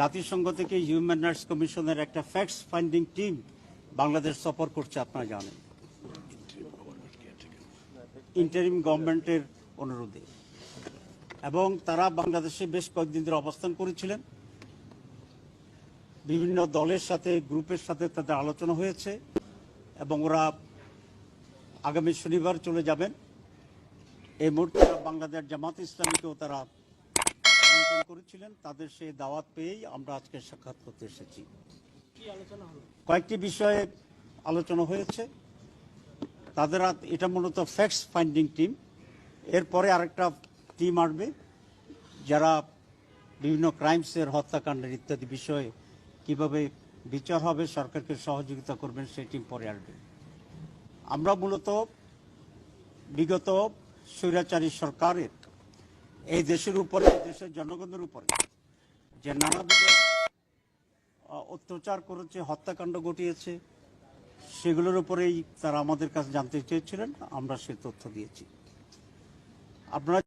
জাতিসংঘ থেকে human rights কমিশনের একটা ফ্যাক্টস ফাইন্ডিং টিম বাংলাদেশ সফর করছে, আপনারা জানেন। ইন্টারিম গভর্নমেন্টের অনুরোধে। এবং তারা বাংলাদেশে বেশ কয়েকদিন ধরে অবস্থান করেছিলেন। বিভিন্ন দলের সাথে, গ্রুপের সাথে তাদের আলোচনা হয়েছে এবং ওরা আগামী শনিবার চলে যাবেন। এই মুহূর্তে বাংলাদেশ জামাত ইসলামীকেও তারা করেছিলেন তাদের সেই দাওয়াত পেয়েই আমরা আজকে সাক্ষাৎ করতে এসেছি। কয়েকটি বিষয়ে আলোচনা হয়েছে। তাদের এটা মূলত ফ্যাক্টস ফাইন্ডিং টিম এরপরে আরেকটা টিম আসবে যারা বিভিন্ন ক্রাইমসের হত্যাকাণ্ডের ইত্যাদি বিষয়ে কীভাবে বিচার হবে সরকারকে সহযোগিতা করবেন সেই টিম পরে আসবে। আমরা মূলত বিগত স্বৈরাচারী সরকারের এই দেশের উপরে, এই দেশের জনগণের উপরে যে নানাবিধ অত্যাচার করেছে, হত্যাকাণ্ড ঘটিয়েছে, সেগুলোর উপরেই তারা আমাদের কাছে জানতে চেয়েছিলেন, আমরা সে তথ্য দিয়েছি। আপনারা